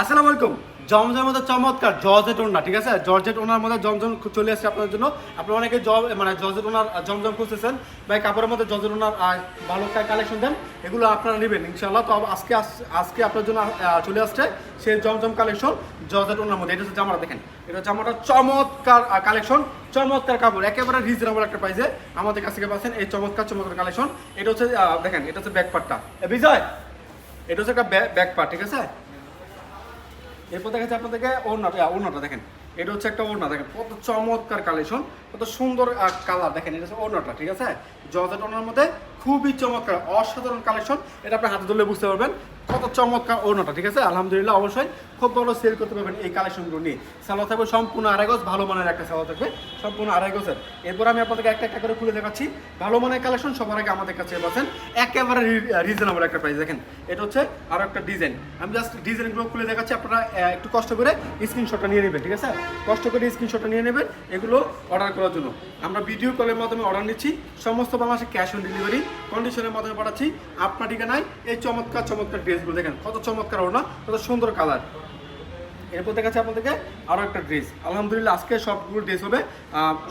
আসসালামু আলাইকুম। জমজমের মধ্যে চমৎকার জর্জেট ওনা ঠিক আছে? জর্জেট ওনার মধ্যে জমজম চলে আসছে আপনার জন্য। আপনারা অনেকে মানে জর্জেট ওনার জমজম খুঁজতেছেন। বা কাপড়ের মধ্যে জর্জেট ওনার ভালো কালেকশন দেন। এগুলো আপনারা নেবেন ইনশাল্লাহ তো আজকে আজকে আপনার জন্য চলে আসছে সেই জমজম কালেকশন জর্জেট ওনার মধ্যে। এটা হচ্ছে জামাটা, দেখেন। এটা জামাটা চমৎকার কালেকশন চমৎকার কাপড়। একেবারে রিজনেবল একটা প্রাইসে আমাদের কাছ থেকে পাচ্ছেন এই চমৎকার চমৎকার কালেকশন এটা হচ্ছে দেখেন, এটা হচ্ছে ব্যাক পার্টটা বিজয়, এটা হচ্ছে একটা ব্যাক পার্ট ঠিক আছে? এরপর দেখা যাচ্ছে আপনাদেরকে ওড়নাটা ওড়নাটা দেখেন। এটা হচ্ছে একটা ওড়না, দেখেন, কত চমৎকার কালেকশন কত সুন্দর কালার দেখেন, এটা হচ্ছে ওড়নাটা, ঠিক আছে? জর্জেট ওড়নার মধ্যে খুবই চমৎকার, অসাধারণ কালেকশন এটা আপনি হাতে ধরলে বুঝতে পারবেন কত চমৎকার ওড়নাটা, ঠিক আছে? আলহামদুলিল্লাহ, অবশ্যই খুব ভালো সেল করতে পারবেন এই কালেকশনগুলো নিয়ে। সালোয়ার থাকবে সম্পূর্ণ আড়াই গজ, ভালো মানের একটা সালোয়ার থাকবে, সম্পূর্ণ আড়াই গজের। এরপর আমি আপনাদেরকে একটা একটা করে খুলে দেখাচ্ছি। ভালো মানের কালেকশন সবার আগে আমাদের কাছে পাচ্ছেন, একেবারে রিজনেবল একটা প্রাইস দেখেন। এটা হচ্ছে আরও একটা ডিজাইন আমি জাস্ট ডিজাইনগুলো খুলে দেখাচ্ছি, আপনারা একটু কষ্ট করে স্ক্রিনশটটা নিয়ে নেবেন, ঠিক আছে? কষ্ট করে স্ক্রিনশটটা নিয়ে নেবেন, এগুলো অর্ডার করার জন্য। আমরা ভিডিও কলের মাধ্যমে অর্ডার নিচ্ছি, সমস্ত বাংলাদেশে ক্যাশ অন ডেলিভারি কন্ডিশনের মাধ্যমে পাঠাচ্ছি। আপনার ঠিকানায় এই চমৎকার চমৎকার ড্রেসগুলো দেখেন। কত চমৎকার ওনা কত সুন্দর কালার এরপর দেখাচ্ছে আপনাদেরকে আরও একটা ড্রেস আলহামদুলিল্লাহ আজকে সবগুলো ড্রেস হবে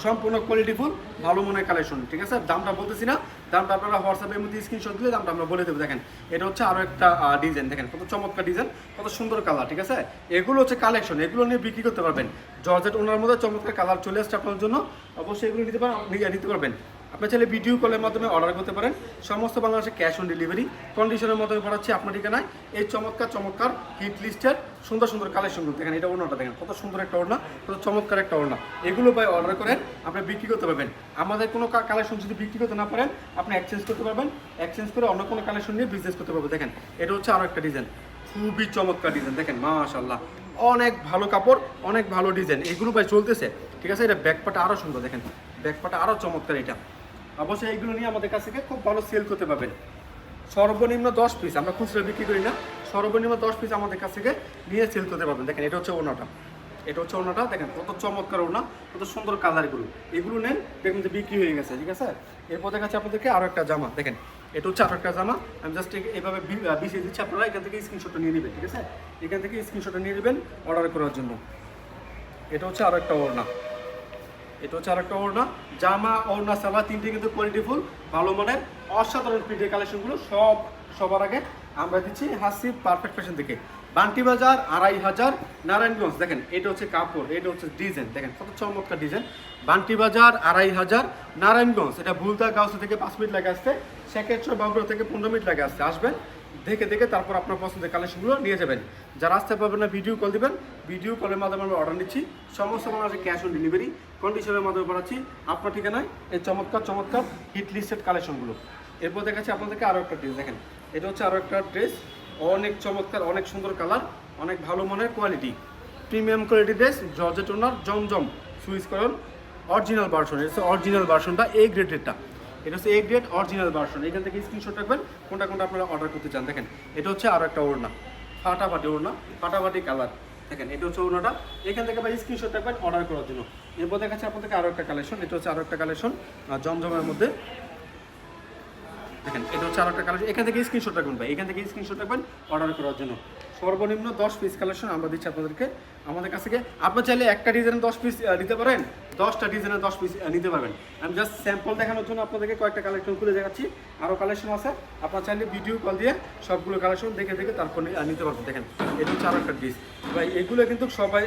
সম্পূর্ণ কোয়ালিটিফুল ভালো মনের কালেকশন ঠিক আছে? দামটা বলতেছি না। দামটা আপনারা হোয়াটসঅ্যাপের মধ্যে স্ক্রিনশট দিলে দামটা আমরা বলে দেবো। দেখেন, এটা হচ্ছে আরও একটা ডিজাইন দেখেন, কত চমৎকার ডিজাইন কত সুন্দর কালার ঠিক আছে? এগুলো হচ্ছে কালেকশন এগুলো নিয়ে বিক্রি করতে পারবেন। জর্জেট ওনার মধ্যে চমৎকার কালার চলে আসছে আপনার জন্য। অবশ্যই এগুলো নিতে পারেন নিতে পারবেন। আপনি চাইলে ভিডিও কলের মাধ্যমে অর্ডার করতে পারেন। সমস্ত বাংলাদেশে ক্যাশ অন ডেলিভারি কন্ডিশনের মাধ্যমে পাঠাচ্ছি আপনার ঠিকানায়। এই চমৎকার চমৎকার হিট লিস্টের সুন্দর সুন্দর কালেকশনগুলো দেখেন, এটা ওড়নাটা দেখেন, কত সুন্দর একটা ওড়না, কত চমৎকার একটা ওড়না। এগুলো ভাই অর্ডার করেন, আপনি বিক্রি করতে পারবেন। আমাদের কোনো কালেকশন যদি বিক্রি করতে না পারেন, আপনি এক্সচেঞ্জ করতে পারবেন। এক্সচেঞ্জ করে অন্য কোনো কালেকশন নিয়ে বিজনেস করতে পারবেন। দেখেন, এটা হচ্ছে আরও একটা ডিজাইন খুবই চমৎকার ডিজাইন দেখেন মাশাল্লাহ অনেক ভালো কাপড়, অনেক ভালো ডিজাইন এগুলো ভাই চলতেছে। ঠিক আছে, এটা ব্যাকপাটা আরও সুন্দর। দেখেন ব্যাকপাটা আরও চমৎকার এটা। অবশ্যই এইগুলো নিয়ে আমাদের কাছ থেকে খুব ভালো সেল করতে পারবেন। সর্বনিম্ন দশ পিস আমরা খুচরা বিক্রি করি না সর্বনিম্ন দশ পিস আমাদের কাছ থেকে নিয়ে সেল করতে পারবেন। দেখেন এটা হচ্ছে ওনাটা এটা হচ্ছে ওনাটা দেখেন কত চমৎকার ওনা কত সুন্দর কালারগুলো এগুলো নেন দেখুন যে বিক্রি হয়ে গেছে ঠিক আছে? এরপর দেখাচ্ছি আপনাদেরকে আরও একটা জামা। দেখেন এটা হচ্ছে আরও একটা জামা। আমি জাস্ট এভাবে বি- আহ, দিচ্ছি আপনারা এখান থেকে স্ক্রিনশটটা নিয়ে নেবেন ঠিক আছে? এখান থেকে স্ক্রিনশটটা নিয়ে নেবেন অর্ডার করার জন্য। এটা হচ্ছে আরও একটা ওড়না। এটা হচ্ছে আরেকটা ওড়না। জামা, ওড়না সাবা তিনটে কিন্তু কোয়ালিটিফুল ভালো মানের, অসাধারণ প্রিন্টের কালেকশনগুলো সব সবার আগে আমরা দিচ্ছি হাসি পারফেক্ট ফ্যাশন থেকে। বান্টি বাজার, আড়াই হাজার, নারায়ণগঞ্জ, দেখেন, এটা হচ্ছে কাপড়, এটা হচ্ছে ডিজাইন দেখেন, কত চমৎকার ডিজাইন বান্টি বাজার, আড়াই হাজার, নারায়ণগঞ্জ, এটা ভুলতা গাউসে থেকে পাঁচ মিনিট লাগে আসতে সেকেন্ডশো বাবুরা থেকে পনেরো মিনিট লাগে আসতে। আসবেন দেখে দেখে তারপর আপনার পছন্দের কালেকশনগুলো নিয়ে যাবেন। যারা আসতে পারবেন না ভিডিও কল দিবেন। ভিডিও কলের মাধ্যমে আমরা অর্ডার নিচ্ছি। সমস্ত মানুষের ক্যাশ অন ডেলিভারি কন্ডিশনের মাধ্যমে পাঠাচ্ছি। আপনার ঠিকানায় এই চমৎকার চমৎকার হিট লিস্টেড কালেকশনগুলো এরপর দেখাচ্ছি আপনাদেরকে আরও একটা ড্রেস দেখেন। এটা হচ্ছে আরও একটা ড্রেস অনেক চমৎকার, অনেক সুন্দর কালার অনেক ভালো মনের quality premium quality dress georgette owner Zamzam. Switch করন। অরিজিনাল ভার্সন এটা অরিজিনাল ভার্সনটা এ গ্রেডেডটা এটা হচ্ছে এ গ্রেড অরিজিনাল ভার্সন এখান থেকে স্ক্রিনশট রাখবেন, কোনটা কোনটা আপনারা অর্ডার করতে চান। দেখেন, এটা হচ্ছে আরও একটা ওড়না, ফাটাফাটি ওড়না, ফাটাফাটি কালার দেখেন, এটা হচ্ছে ওড়নাটা। এখান থেকে আবার স্ক্রিনশট রাখবেন অর্ডার করার জন্য। এরপর দেখাচ্ছে আপনাদেরকে আরও একটা কালেকশন এটা হচ্ছে আরও একটা কালেকশন জমজমের মধ্যে। দেখেন, এটা হচ্ছে আরও একটা কালেকশন এখান থেকে স্ক্রিনশট রাখবেন ভাই, এখান থেকে স্ক্রিনশট রাখবেন অর্ডার করার জন্য। সর্বনিম্ন দশ পিস কালেকশন আমরা দিচ্ছি আপনাদেরকে। আমাদের কাছ থেকে আপনার চাইলে একটা ডিজাইনের দশ পিস নিতে পারেন, দশটা ডিজাইনের দশ পিস নিতে পারবেন। আমি জাস্ট স্যাম্পল দেখানোর জন্য আপনাদেরকে কয়েকটা কালেকশন খুলে দেখাচ্ছি। আরও কালেকশন আছে, আপনার চাইলে ভিডিও কল দিয়ে সবগুলো কালেকশন দেখে দেখে তারপর নিতে পারবেন। দেখেন, এটা হচ্ছে আরও একটা ডিস ভাই, এগুলো কিন্তু সবাই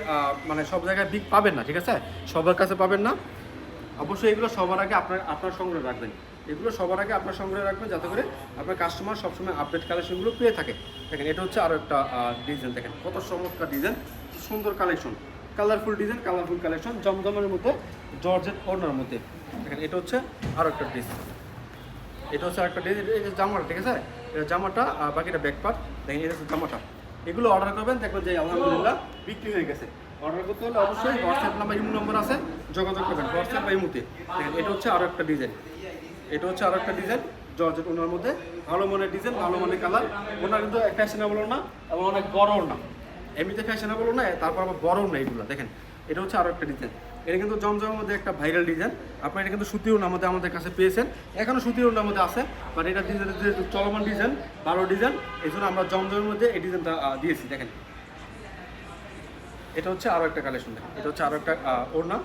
মানে সব জায়গায় বিগ পাবেন না, ঠিক আছে? সবার কাছে পাবেন না। অবশ্যই এগুলো সবার আগে আপনার আপনার সংগ্রহে রাখবেন। এগুলো সবার আগে আপনার সংগ্রহে রাখবেন যাতে করে আপনার কাস্টমার সবসময় আপডেট কালেকশনগুলো পেয়ে থাকে। দেখেন, এটা হচ্ছে আরও একটা ডিজাইন দেখেন, কত চমৎকার ডিজাইন সুন্দর collection colourful design colourful collection জমজমের মধ্যে, জর্জেট ওড়নার মধ্যে। দেখেন, এটা হচ্ছে আরও একটা ডিজাইন এটা হচ্ছে ডিজাইন এই যে জামাটা, ঠিক আছে? এটা জামাটা আর বাকিটা ব্যাক পার্ট দেখেন, এটা হচ্ছে জামাটা। এগুলো অর্ডার করবেন, দেখবেন যে আলহামদুলিল্লাহ বিক্রি হয়ে গেছে। অর্ডার করতে হলে অবশ্যই হোয়াটসঅ্যাপ নাম্বার ইমো নম্বর আছে, যোগাযোগ করবেন হোয়াটসঅ্যাপ বা ইমোতে। দেখেন, এটা হচ্ছে আরও একটা ডিজাইন এটা হচ্ছে আরও একটা ডিজাইন জর্জেট ওনার মধ্যে। ভালো মনের ডিজাইন ভালো মনের কালার ওনার কিন্তু ফ্যাশনেবল না, এবং অনেক বড়ও না। এমনিতে ফ্যাশনেবল না, তারপর আবার বড়ও না এগুলো, দেখেন। এটা হচ্ছে আরও একটা ডিজাইন এটা কিন্তু জমজমের মধ্যে একটা ভাইরাল ডিজাইন আপনার এটা কিন্তু সুতির ওনার মধ্যে আমাদের কাছে পেয়েছেন। এখনও সুতির ওনার মধ্যে আছে বাট এটা ডিজাইন যেহেতু চলমান ডিজাইন ভালো ডিজাইন এই জন্য আমরা জমজমের মধ্যে এই ডিজাইনটা দিয়েছি, দেখেন। এটা হচ্ছে আরও একটা কালেকশন এটা হচ্ছে আরও একটা ওড়না।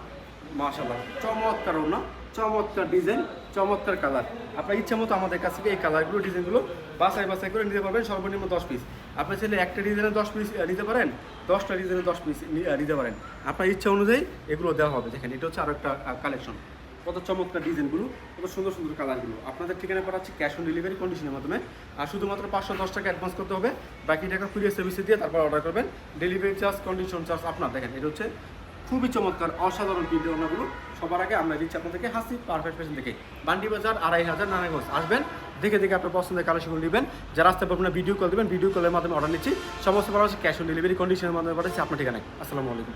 মাশাআল্লাহ, চমৎকার ওড়না, চমৎকার ডিজাইন চমৎকার কালার আপনার ইচ্ছে মতো আমাদের কাছ থেকে এই কালারগুলো ডিজাইনগুলো বাছাই বাছাই করে নিতে পারবেন, সর্বনিম্ন দশ পিস আপনার ছেলে একটা ডিজাইনে দশ পিস নিতে পারেন, দশটা ডিজাইনে দশ পিস নিতে পারেন। আপনার ইচ্ছা অনুযায়ী এগুলো দেওয়া হবে। দেখেন, এটা হচ্ছে আরও একটা কালেকশন কত চমৎকার ডিজাইনগুলো কত সুন্দর সুন্দর কালারগুলো আপনাদের ঠিকানা হচ্ছে ক্যাশ অন ডেলিভারি কন্ডিশনের মাধ্যমে। আর শুধুমাত্র পাঁচশো দশ টাকা অ্যাডভান্স করতে হবে। বাকি টাকা কুরিয়ার সার্ভিসে দিয়ে তারপর অর্ডার করবেন। ডেলিভারি চার্জ কন্ডিশন চার্জ আপনার। দেখেন, এটা হচ্ছে খুবই চমৎকার, অসাধারণ ভিডিও ওনাগুলো সবার আগে আমরা দিচ্ছি আপনাদেরকে হাসি পারফেক্ট ফ্যাশন দেখে বান্ডি বাজার, আড়াই হাজার নারায়ণগঞ্জ। আসবেন, দেখে দেখে আপনার পছন্দের কালেকশন নেবেন। যারা আসতে পারবেন না ভিডিও কল দেবেন ভিডিও কলের মাধ্যমে অর্ডার নিচ্ছি। সমস্ত পরামর্শ ক্যাশ অন ডেলিভারি কন্ডিশনের মাধ্যমে পাঠাচ্ছি আপনার ঠিকানায়। আসসালামু আলাইকুম।